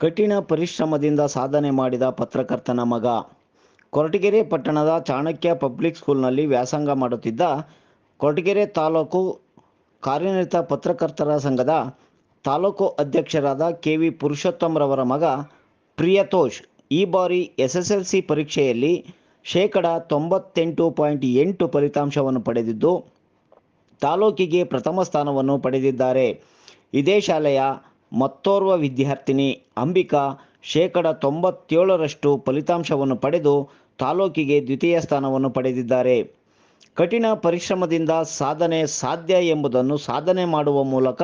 ಕಠಿಣ ಪರಿಶ್ರಮದಿಂದ ಸಾಧನೆ ಮಾಡಿದ ಪತ್ರಕರ್ತನ ಮಗ. ಕೊರಟಗೆರೆ ಪಟ್ಟಣದ ಚಾಣಕ್ಯ ಪಬ್ಲಿಕ್ ಸ್ಕೂಲ್ನಲ್ಲಿ ವ್ಯಾಸಂಗ ಮಾಡುತ್ತಿದ್ದ ಕೊರಟಗೆರೆ ತಾಲೂಕು ಕಾರ್ಯನಿರತ ಪತ್ರಕರ್ತರ ಸಂಘದ ತಾಲೂಕು ಅಧ್ಯಕ್ಷರಾದ ಕೆ ವಿ ಪುರುಷೋತ್ತಮ್ರವರ ಮಗ ಪ್ರಿಯತೋಷ್ ಈ ಬಾರಿ ಎಸ್ ಎಸ್ ಎಲ್ ಸಿ ಪರೀಕ್ಷೆಯಲ್ಲಿ ಶೇಕಡ ತೊಂಬತ್ತೆಂಟು ಪಾಯಿಂಟ್ ಎಂಟು ಫಲಿತಾಂಶವನ್ನು ಪಡೆದಿದ್ದು, ತಾಲೂಕಿಗೆ ಪ್ರಥಮ ಸ್ಥಾನವನ್ನು ಪಡೆದಿದ್ದಾರೆ. ಇದೇ ಶಾಲೆಯ ಮತ್ತೋರ್ವ ವಿದ್ಯಾರ್ಥಿನಿ ಅಂಬಿಕಾ ಶೇಕಡ ತೊಂಬತ್ತೇಳರಷ್ಟು ಫಲಿತಾಂಶವನ್ನು ಪಡೆದು ತಾಲೂಕಿಗೆ ದ್ವಿತೀಯ ಸ್ಥಾನವನ್ನು ಪಡೆದಿದ್ದಾರೆ. ಕಠಿಣ ಪರಿಶ್ರಮದಿಂದ ಸಾಧನೆ ಸಾಧ್ಯ ಎಂಬುದನ್ನು ಸಾಧನೆ ಮಾಡುವ ಮೂಲಕ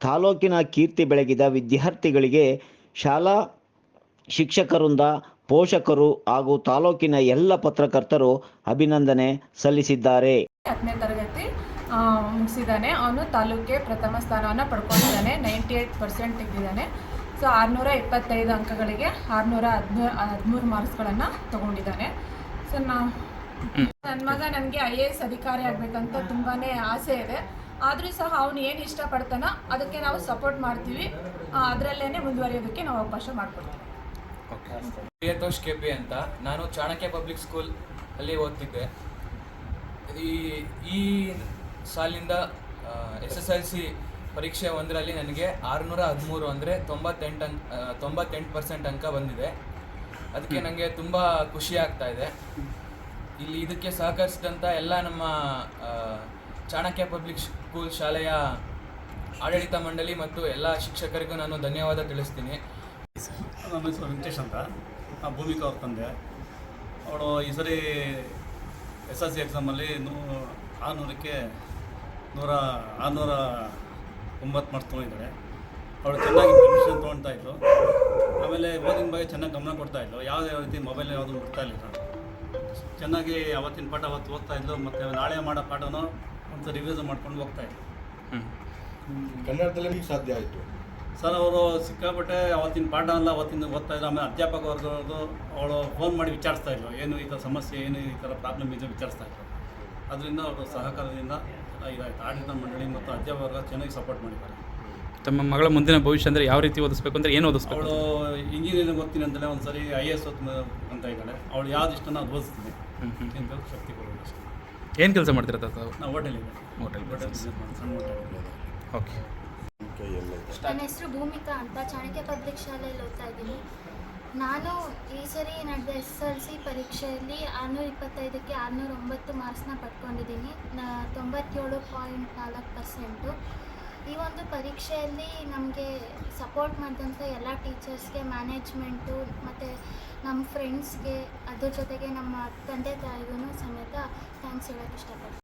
ತಾಲೂಕಿನ ಕೀರ್ತಿ ಬೆಳಗಿದ ವಿದ್ಯಾರ್ಥಿಗಳಿಗೆ ಶಾಲಾ ಶಿಕ್ಷಕರಿಂದ ಪೋಷಕರು ಹಾಗೂ ತಾಲೂಕಿನ ಎಲ್ಲ ಪತ್ರಕರ್ತರು ಅಭಿನಂದನೆ ಸಲ್ಲಿಸಿದ್ದಾರೆ. ಮುಗಿಸಿದ್ದಾನೆ. ಅವನು ತಾಲೂಕಿಗೆ ಪ್ರಥಮ ಸ್ಥಾನವನ್ನು ಪಡ್ಕೊಂಡಿದ್ದಾನೆ. ನೈಂಟಿ ಏಯ್ಟ್ ಪರ್ಸೆಂಟ್ ತೆಗೆದಿದ್ದಾನೆ. ಸೊ ಆರುನೂರ ಇಪ್ಪತ್ತೈದು ಅಂಕಗಳಿಗೆ ಆರುನೂರ ಹದಿಮೂರು ಹದಿಮೂರು ಮಾರ್ಕ್ಸ್ಗಳನ್ನು ತೊಗೊಂಡಿದ್ದಾನೆ. ಸೊ ನಾವು ನನ್ನ ಮಗ ನನಗೆ ಐ ಎ ಎಸ್ ಅಧಿಕಾರಿ ಆಗಬೇಕಂತ ತುಂಬಾ ಆಸೆ ಇದೆ. ಆದರೂ ಸಹ ಅವನು ಏನು ಇಷ್ಟಪಡ್ತಾನೋ ಅದಕ್ಕೆ ನಾವು ಸಪೋರ್ಟ್ ಮಾಡ್ತೀವಿ. ಅದರಲ್ಲೇ ಮುಂದುವರಿಯೋದಕ್ಕೆ ನಾವು ಅವಕಾಶ ಮಾಡಿಕೊಡ್ತೀವಿ. ಪ್ರಿಯತೋಷ್ ಕೆ ಪಿ ಅಂತ. ನಾನು ಚಾಣಕ್ಯ ಪಬ್ಲಿಕ್ ಸ್ಕೂಲ್ ಅಲ್ಲಿ ಓದ್ತಿದ್ದೆ. ಈ ಸಾಲಿಂದ ಎಸ್ ಎಸ್ ಎಲ್ ಸಿ ಪರೀಕ್ಷೆ ಒಂದರಲ್ಲಿ ನನಗೆ ಆರುನೂರ ಹದಿಮೂರು ಅಂದರೆ ತೊಂಬತ್ತೆಂಟು ಅಂಕ ತೊಂಬತ್ತೆಂಟು ಪರ್ಸೆಂಟ್ ಅಂಕ ಬಂದಿದೆ. ಅದಕ್ಕೆ ನನಗೆ ತುಂಬ ಖುಷಿ ಆಗ್ತಾ ಇದೆ. ಇಲ್ಲಿ ಇದಕ್ಕೆ ಸಹಕರಿಸಿದಂಥ ಎಲ್ಲ ನಮ್ಮ ಚಾಣಕ್ಯ ಪಬ್ಲಿಕ್ ಸ್ಕೂಲ್ ಶಾಲೆಯ ಆಡಳಿತ ಮಂಡಳಿ ಮತ್ತು ಎಲ್ಲ ಶಿಕ್ಷಕರಿಗೂ ನಾನು ಧನ್ಯವಾದ ತಿಳಿಸ್ತೀನಿ. ನಮ್ಮ ಹೆಸರು ವೆಂಕಟೇಶ್ ಅಂತ. ನಾ ಭೂಮಿಕಾ ಅವ್ರ ತಂದೆ. ಅವಳು ಈ ಸರಿ ಎಸ್ ಎಲ್ ಸಿ ಎಕ್ಸಾಮಲ್ಲಿ ನೂ, ಆರುನೂರಕ್ಕೆ ನೂರ ಆರುನೂರ ಒಂಬತ್ತು ಮಾರ್ಕ್ಸ್ ತೊಗೊಂಡಿದ್ದಾಳೆ ಅವಳು ಚೆನ್ನಾಗಿ ಪ್ರಿಪ್ರೇಷನ್ ತೊಗೊಳ್ತಾ ಇದ್ಲು. ಆಮೇಲೆ ಓದಿನ ಬಗ್ಗೆ ಚೆನ್ನಾಗಿ ಗಮನ ಕೊಡ್ತಾ ಇದ್ಲು. ಯಾವುದೇ ರೀತಿ ಮೊಬೈಲ್ ಯಾವುದು ಮುಟ್ತಾ ಇಲ್ಲ ಚೆನ್ನಾಗಿ ಅವತ್ತಿನ ಪಾಠ ಅವತ್ತು ಓದ್ತಾ ಇದ್ಲು ಮತ್ತು ನಾಳೆ ಮಾಡೋ ಪಾಠನೂ ಒಂದು ರಿವ್ಯೂಸ್ ಮಾಡ್ಕೊಂಡು ಹೋಗ್ತಾ ಇದ್ಲು. ಕನ್ನಡದಲ್ಲಿ ಸಾಧ್ಯ ಆಯಿತು? ಸರ್ ಅವರು ಸಿಕ್ಕಾಪಟ್ಟೆ ಅವತ್ತಿನ ಪಾಠ ಅಲ್ಲ ಅವತ್ತಿನ ಓದ್ತಾ ಇದ್ರು. ಆಮೇಲೆ ಅಧ್ಯಾಪಕ ವರ್ಗದವ್ರದ್ದು ಅವಳು ಫೋನ್ ಮಾಡಿ ವಿಚಾರಿಸ್ತಾ ಇದ್ಲು. ಏನು ಈ ಥರ ಸಮಸ್ಯೆ ಏನು ಈ ಥರ ಪ್ರಾಬ್ಲಮ್ ಇದೆ ವಿಚಾರಿಸ್ತಾ ಇದ್ರು. ಅದರಿಂದ ಅವರು ಸಹಕಾರದಿಂದ ಆಡಳಿತ ಮಂಡಳಿ ಮತ್ತು ಅಧ್ಯಾಪಕ ವರ್ಗ ಚೆನ್ನಾಗಿ ಸಪೋರ್ಟ್ ಮಾಡಿದ್ದಾರೆ. ತಮ್ಮ ಮಗಳ ಮುಂದಿನ ಭವಿಷ್ಯ ಅಂದರೆ ಯಾವ ರೀತಿ ಓದಿಸ್ಬೇಕು ಅಂದರೆ ಏನು ಓದಿಸ್ಬೇಕು? ಅವಳು ಇಂಜಿನಿಯರಿಂಗ್ ಓದ್ತೀನಿ ಅಂತಲೇ ಒಂದು ಸರಿ ಐ ಎ ಎಸ್ ಅಂತ ಇದ್ದಾಳೆ. ಅವಳು ಯಾವ್ದು ಇಷ್ಟ ನಾನು ಓದಿಸ್ತೀನಿ. ಅಂತ ಶಕ್ತಿ ಕೊಡೋದು ಏನು ಕೆಲಸ ಮಾಡ್ತೀರಾ ತಾವು ನಾವು ಹೋಟೆಲ್ ಇದೆ ಹೋಟೆಲ್ ಹೋಟೆಲ್ ಸಣ್ಣ ಓಕೆ ನನ್ನ ಹೆಸರು ಭೂಮಿಕಾ ಅಂತ. ಚಾಣಕ್ಯ ಪಬ್ಲಿಕ್ ಶಾಲೆಯಲ್ಲಿ ಓದ್ತಾ ಇದ್ದೀನಿ. ನಾನು ಈ ಸರಿ ನಡೆದ ಎಸ್ ಎಲ್ ಸಿ ಪರೀಕ್ಷೆಯಲ್ಲಿ ಆರುನೂರ ಇಪ್ಪತ್ತೈದಕ್ಕೆ ಆರುನೂರ ಒಂಬತ್ತು ಮಾರ್ಕ್ಸ್ನ ಪಡ್ಕೊಂಡಿದ್ದೀನಿ. ನ, ತೊಂಬತ್ತೇಳು ಪಾಯಿಂಟ್ ನಾಲ್ಕು ಪರ್ಸೆಂಟು. ಈ ಒಂದು ಪರೀಕ್ಷೆಯಲ್ಲಿ ನಮಗೆ ಸಪೋರ್ಟ್ ಮಾಡಿದಂಥ ಎಲ್ಲ ಟೀಚರ್ಸ್ಗೆ, ಮ್ಯಾನೇಜ್ಮೆಂಟು ಮತ್ತು ನಮ್ಮ ಫ್ರೆಂಡ್ಸ್ಗೆ, ಅದ್ರ ಜೊತೆಗೆ ನಮ್ಮ ತಂದೆ ತಾಯಿಗೂ ಸಮೇತ ಥ್ಯಾಂಕ್ಸ್ ಹೇಳೋಕ್ಕೆ ಇಷ್ಟಪಡ್ತೀನಿ.